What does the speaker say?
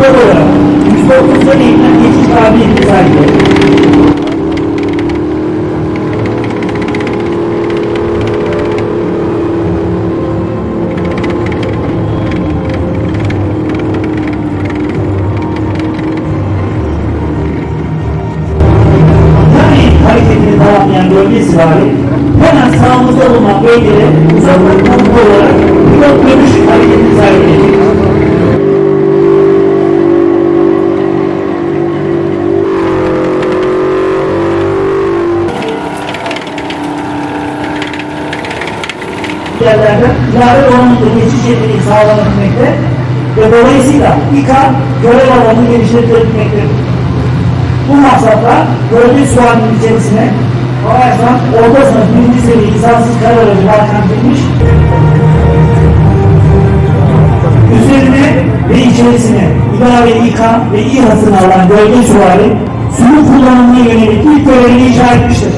pilot olarak %30'dan eğitimden geçiş kabiliyeti hareketini tamamlayan bölge süvari hemen sağımızda bulunan bölgede uzaktan komut olarak pilot dönüş yerlerde ilave donanımda geçiş yeteneği sağlanabilmekte ve dolayısıyla İKA görev alanını genişletilebilmektedir. Bu maksatla bölge sualinin içerisine Avaç'tan orta sınıf birinci seviye insansız kar aracı balkantilmiş üzerine ve içerisine ilave İK ve İHA'sını alan bölge suali suyun kullanımına yönelik ilk görevini icra etmiştir.